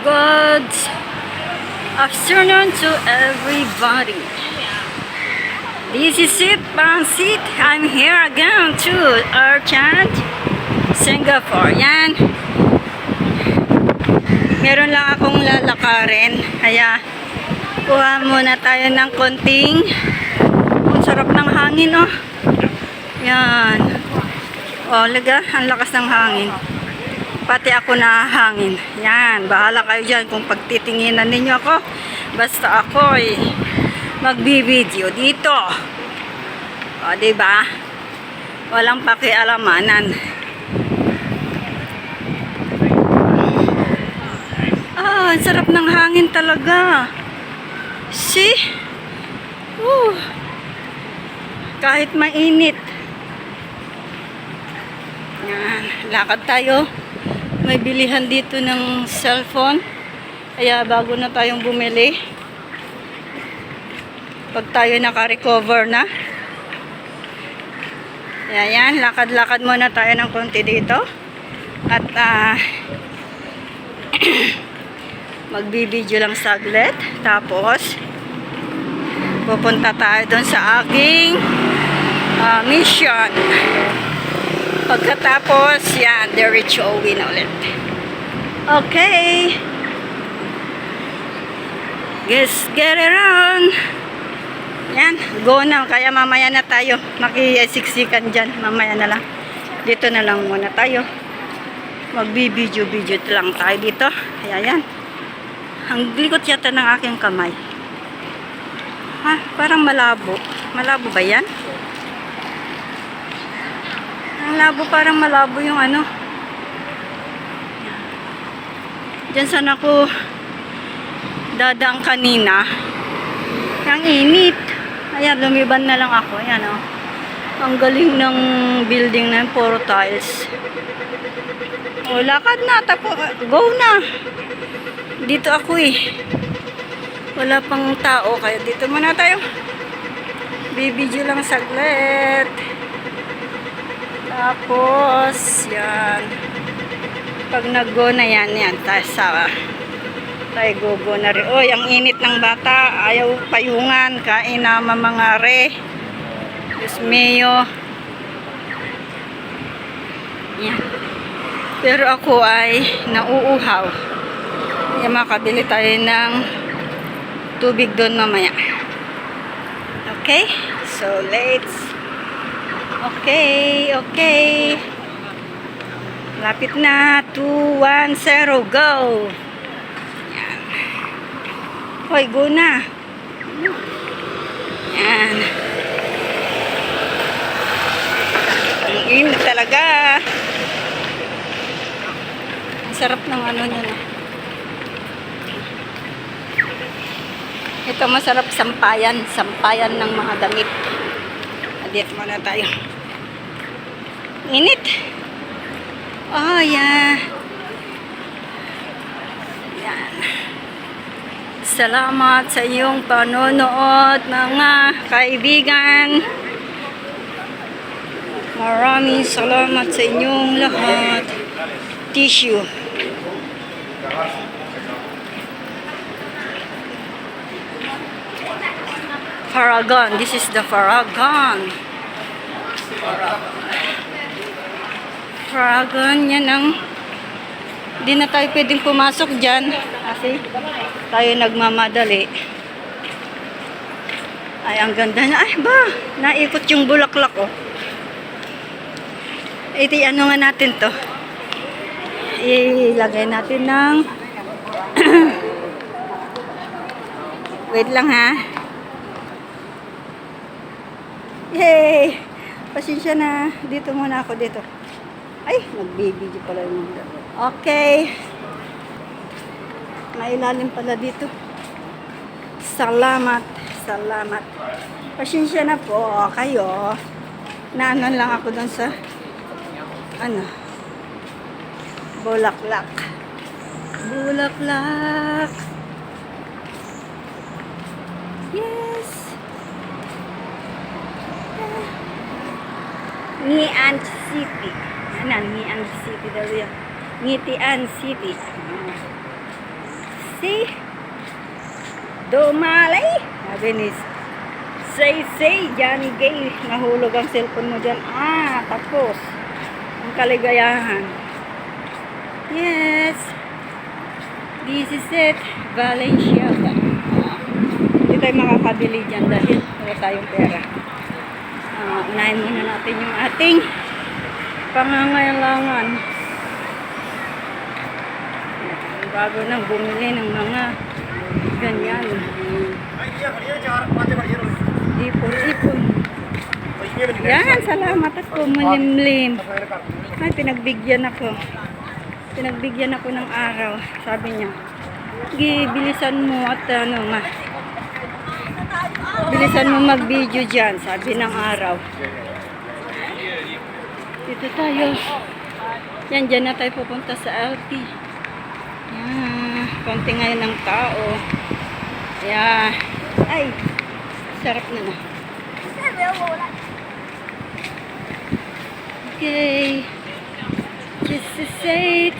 Good afternoon to everybody. This is it, Pansit. I'm here again to Archant, Singapore. Yan. Meron lang akong lalakarin. Kaya, kuha muna tayo ng konting. Ang sarap ng hangin, oh. Yan. Oh, laga, ang lakas ng hangin. Pati ako nahahangin. Yan, bahala kayo dyan kung pagtitinginan ninyo ako. Basta ako eh, magbibideo dito. O, ba? Walang pakialamanan. Ah, ang sarap ng hangin talaga. See? Woo. Kahit mainit. Yan, lakad tayo. May bilihan dito ng cellphone. Kaya bago na tayong bumili. Pag tayo naka-recover na. Kaya yan, lakad-lakad muna tayo ng konti dito. At ah magbibideo lang saglit. Tapos, pupunta tayo doon sa aking ah, mission. Pagkatapos, yan, diretso uwi na ulit. Okay. Yes, get around. Yan, go na. Kaya mamaya na tayo. Makisiksikan dyan. Mamaya na lang. Dito na lang muna tayo. Magbibideo-video lang tayo dito. Kaya yan. Ang likot yata ng aking kamay. Ha, parang malabo. Malabo ba yan? Ang labo, parang malabo yung ano. Diyan sana ako dadaan kanina. Ang init. Ayan, lumiban na lang ako. Ayan, oh. Ang galing ng building na puro tiles. O, lakad na. Tapo, go na. Dito ako eh. Wala pang tao, kaya dito muna tayo. Bibidyo lang saglit. Tapos, yan. Pag nag-go na yan, yan, tayo sa, tayo go-go na rin. Oy, ang init ng bata. Ayaw payungan. Kain na mga re. Diyos mio. Yan. Pero ako ay nauuhaw. Kaya makabili tayo ng tubig doon mamaya. Okay? So, let's Okay, okay. Lapit na. 2, 1, 0, go. Yan. Hoy, go na. Yan. Ang init talaga. Ang sarap ng ano niya na. Ito masarap sampayan. Sampayan ng mga damit. Dito muna tayo. Init. Oh, yeah. Yan. Salamat sa iyong panonood, mga kaibigan. Maraming salamat sa inyong lahat. Tissue. Paragon. This is the Paragon. Paragon. Yan ang di na tayo pwedeng pumasok dyan kasi tayo nagmamadali. Ay, ang ganda na. Ay, ba? Naikot yung bulaklak, oh. Ito, ano nga natin to? Ilagay natin ng... Wait lang, ha? Yay! Pasensya na. Dito muna ako dito. Ay, nagbibideo pala yung mga Okay. Mailalim pala dito. Salamat. Salamat. Pasensya na po kayo. Naanon lang ako doon sa ano bulaklak. Bulaklak. Yes. Ngian City. Ano, Ngian City daw yan. Ngitian City. say. Dumalay. Sabi ni Say, say, Johnny Gay. Nahulog ang cellphone mo dyan. Ah, tapos. Ang kaligayahan. Yes. This is it. Valenciaga. Hindi tayo makakabili dyan dahil wala tayong pera. Ah, unahin muna natin yung ating pangangailangan. Bago nang bumili ng mga ganyan. Ipon-ipon. Yan, salamat ako. Malimlim. Ay, pinagbigyan ako. Pinagbigyan ako ng araw. Sabi niya, gibilisan mo at ano ma. Bilisan mo mag-video dyan, sabi ng araw. Dito tayo. Yan, dyan na tayo pupunta sa LT. Yan, konti ngayon ng tao. Yan. Ay, sarap na na. Okay. Just say it.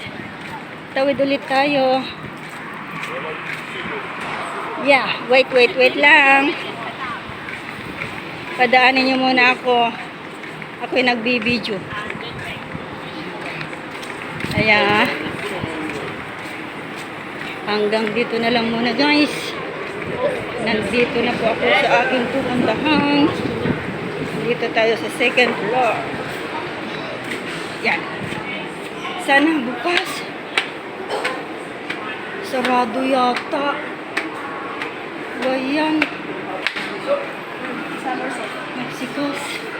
Tawid ulit tayo. Yeah, wait, wait, wait lang. Padaanin niyo muna ako. Ako'y nagbibideo. Kaya, hanggang dito na lang muna guys. Nandito na po ako sa aking pupuntahan. Dito tayo sa second floor. Yan. Sana bukas. Sarado yata. Bayan. Mexico's.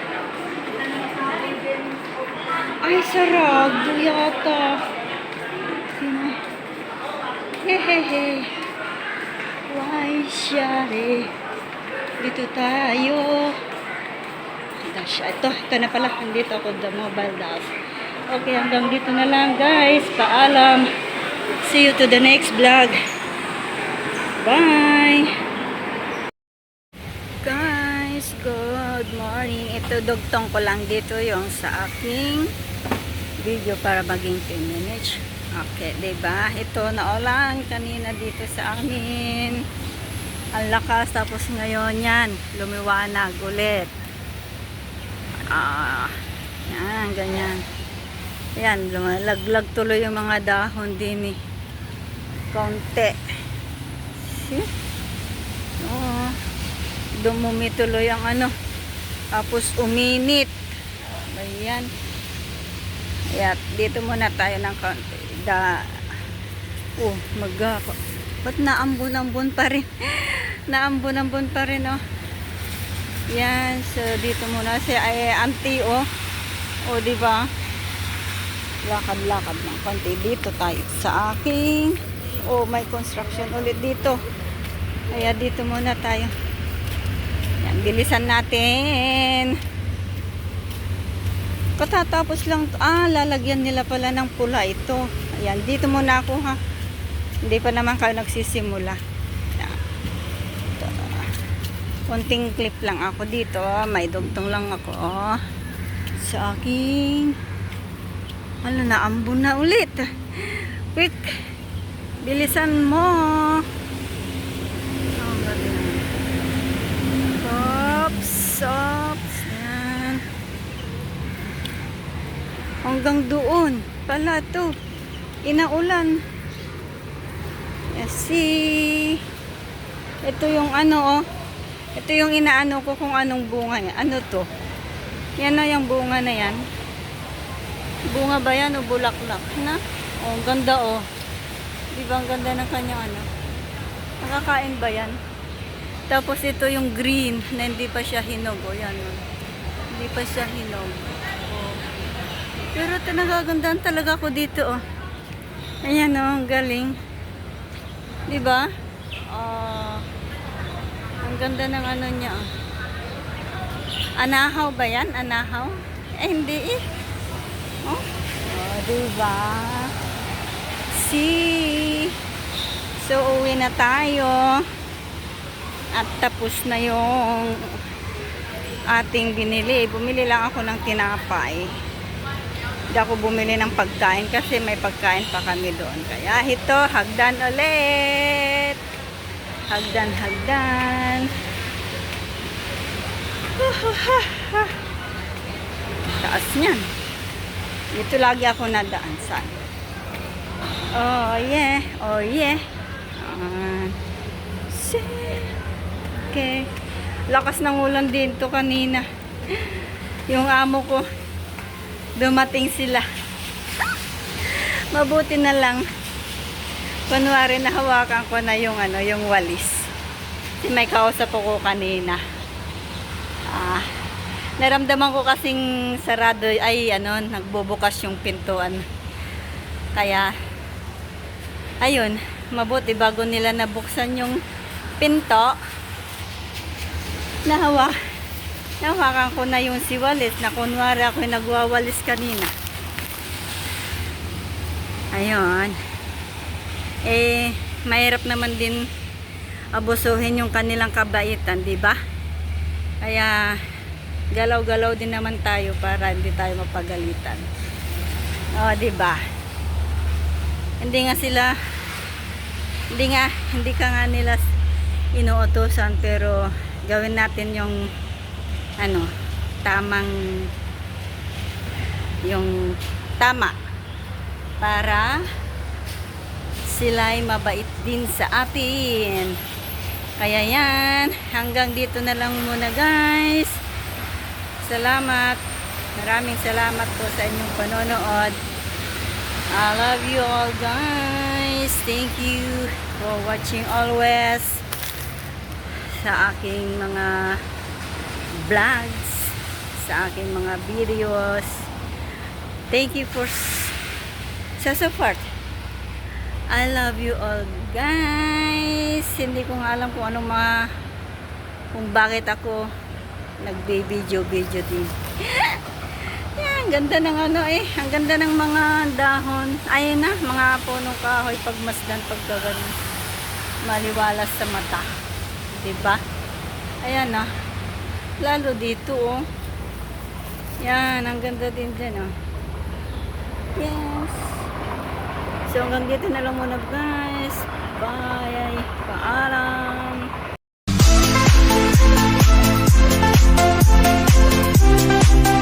Ay, sarado yata. Hehehe. Why, shari? Dito tayo. Dash. Ito, ito na pala. Nandito ako, the mobile dash. Okay, hanggang dito na lang, guys. Paalam. See you to the next vlog. Bye! Guys, good morning. Ito, dugtong ko lang dito yung sa aking video para maging 10 minutes. Okay, ba? Ito naulan kanina dito sa amin. Ang lakas tapos ngayon yan, lumiwanag ulit. Ah, yan, ganyan. Yan, lumalaglag tuloy yung mga dahon din eh. Kaunti. See? Oo. Dumumi tuloy ang ano. Tapos uminit. Ayan. Ayan, dito muna tayo ng kaunti. Da, oh, mag, ba't naambon-ambon pa rin? naambon-ambon pa rin, oh. Yan, so dito muna si ay, auntie, oh. Oh, di ba? Lakad-lakad ng konti. Dito tayo sa aking, oh, may construction ulit dito. Kaya dito muna tayo. Yan, bilisan natin. Katatapos lang, ah, lalagyan nila pala ng pula ito. Ayan, dito muna ako ha. Hindi pa naman kayo nagsisimula. Kunting clip lang ako dito. May dugtong lang ako. Oh. Sa aking, ano na, ambon na ulit. Quick, bilisan mo. Oh, gabi na. Ops, ops. Yan. Hanggang doon. Pala to. Inaulan. See. Ito yung ano oh. Ito yung inaano ko kung anong bunga niya. Ano to? Yan na yung bunga na yan. Bunga ba yan o bulaklak? Na? Oh, ganda oh. Di ba ang ganda ng kanyang ano? Nakakain ba yan? Tapos ito yung green na hindi pa siya hinog. O yan. oh. Hindi pa siya hinog. Pero nagagandaan talaga ako dito oh. Ayan oh, galing. Di ba? Oh. Ang ganda ng ano niya oh. Anahaw ba yan? Anahaw? Eh, hindi eh. Oh, oh diba? See? So, uwi na tayo. At tapos na yung ating binili. Bumili lang ako ng tinapay. Hindi ako bumili ng pagkain kasi may pagkain pa kami doon. Kaya ito, hagdan ulit. Hagdan, hagdan. Taas niyan. Dito lagi ako nadaan saan. Oh yeah, oh yeah. Ah. shit. Okay. Lakas ng ulan din to kanina. Yung amo ko, dumating sila. Mabuti na lang. Kunwari na hawakan ko na yung ano, yung walis. Kasi may kausap ko kanina. Ah, naramdaman ko kasing sarado ay ano, nagbubukas yung pintuan. Kaya ayun, mabuti bago nila nabuksan yung pinto. Nahawa. Nahawakan ko na yung si Walis na kunwari ako yung nagwawalis kanina. Ayun. Eh, mahirap naman din abusuhin yung kanilang kabaitan, di ba? Kaya, galaw-galaw din naman tayo para hindi tayo mapagalitan. O, di ba? Hindi nga sila, hindi nga, hindi ka nga nila inuutosan, pero gawin natin yung, ano, tamang, yung tama para sila'y mabait din sa atin. Kaya yan, hanggang dito na lang muna guys. Salamat. Maraming salamat po sa inyong panonood. I love you all guys. Thank you for watching always sa aking mga vlogs, sa aking mga videos. Thank you for sa support. I love you all guys. Hindi ko nga alam kung anong mga kung bakit ako nagbe-video-video din. Yan, ganda ng ano eh. Ang ganda ng mga dahon. Ayun na, mga punong kahoy pagmasdan pagkaganon. Maliwalas sa mata. 'Di ba? Ayan na. Lalo dito, oh. Yan, ang ganda din dyan, oh. Yes. So, hanggang dito na lang muna, guys. Bye. Paalam. Thank you.